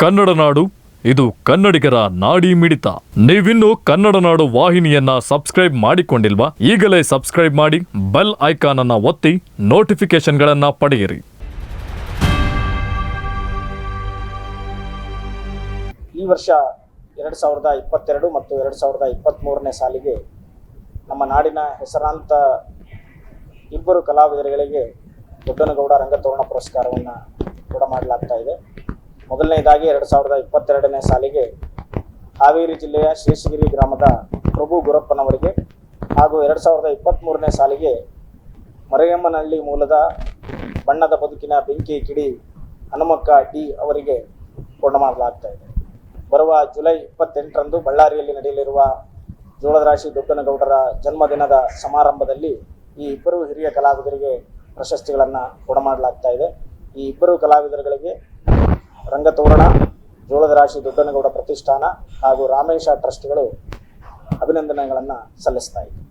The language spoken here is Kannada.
ಕನ್ನಡ ನಾಡು, ಇದು ಕನ್ನಡಿಗರ ನಾಡಿ ಮಿಡಿತ. ನೀವಿನ್ನು ಕನ್ನಡ ನಾಡು ವಾಹಿನಿಯನ್ನ ಸಬ್ಸ್ಕ್ರೈಬ್ ಮಾಡಿಕೊಂಡಿಲ್ವಾ? ಈಗಲೇ ಸಬ್ಸ್ಕ್ರೈಬ್ ಮಾಡಿ, ಬೆಲ್ ಐಕಾನ್ ಅನ್ನ ಒತ್ತಿ ನೋಟಿಫಿಕೇಶನ್ಗಳನ್ನ ಪಡೆಯಿರಿ. ಈ ವರ್ಷ ಎರಡು ಸಾವಿರದ ಇಪ್ಪತ್ತೆರಡು ಮತ್ತು ಎರಡು ಸಾವಿರದ ಇಪ್ಪತ್ತ್ಮೂರನೇ ಸಾಲಿಗೆ ನಮ್ಮ ನಾಡಿನ ಹೆಸರಾಂತ ಇಬ್ಬರು ಕಲಾವಿದರುಗಳಿಗೆ ದೊಡ್ಡನಗೌಡ ರಂಗತೋರಣ ಪುರಸ್ಕಾರವನ್ನು ಕೂಡ ಮಾಡಲಾಗ್ತಾ ಇದೆ. ಮೊದಲನೇದಾಗಿ ಎರಡು ಸಾವಿರದ ಇಪ್ಪತ್ತೆರಡನೇ ಸಾಲಿಗೆ ಹಾವೇರಿ ಜಿಲ್ಲೆಯ ಶೇಷಗಿರಿ ಗ್ರಾಮದ ಪ್ರಭು ಗುರಪ್ಪನವರಿಗೆ ಹಾಗೂ ಎರಡು ಸಾವಿರದ ಇಪ್ಪತ್ತ್ಮೂರನೇ ಸಾಲಿಗೆ ಮರೆಯಮ್ಮನಹಳ್ಳಿ ಮೂಲದ ಬಣ್ಣದ ಬದುಕಿನ ಬೆಂಕಿ ಕಿಡಿ ಹನುಮಕ್ಕ ಡಿ ಅವರಿಗೆ ಕೊಂಡಮಾಡಲಾಗ್ತಾ ಇದೆ. ಬರುವ ಜುಲೈ ಇಪ್ಪತ್ತೆಂಟರಂದು ಬಳ್ಳಾರಿಯಲ್ಲಿ ನಡೆಯಲಿರುವ ಜೋಳದ ರಾಶಿ ದೊಡ್ಡನಗೌಡರ ಜನ್ಮದಿನದ ಸಮಾರಂಭದಲ್ಲಿ ಈ ಇಬ್ಬರು ಹಿರಿಯ ಕಲಾವಿದರಿಗೆ ಪ್ರಶಸ್ತಿಗಳನ್ನು ಕೊಡಮಾಡಲಾಗ್ತಾ ಇದೆ. ಈ ಇಬ್ಬರು ಕಲಾವಿದರುಗಳಿಗೆ ರಂಗತೋರಣ ಜೋಳದ ರಾಶಿ ದೊಡ್ಡನಗೌಡ ಪ್ರತಿಷ್ಠಾನ ಹಾಗೂ ರಾಮೇಶ ಟ್ರಸ್ಟ್ಗಳು ಅಭಿನಂದನೆಗಳನ್ನು ಸಲ್ಲಿಸ್ತಾ ಇದೆ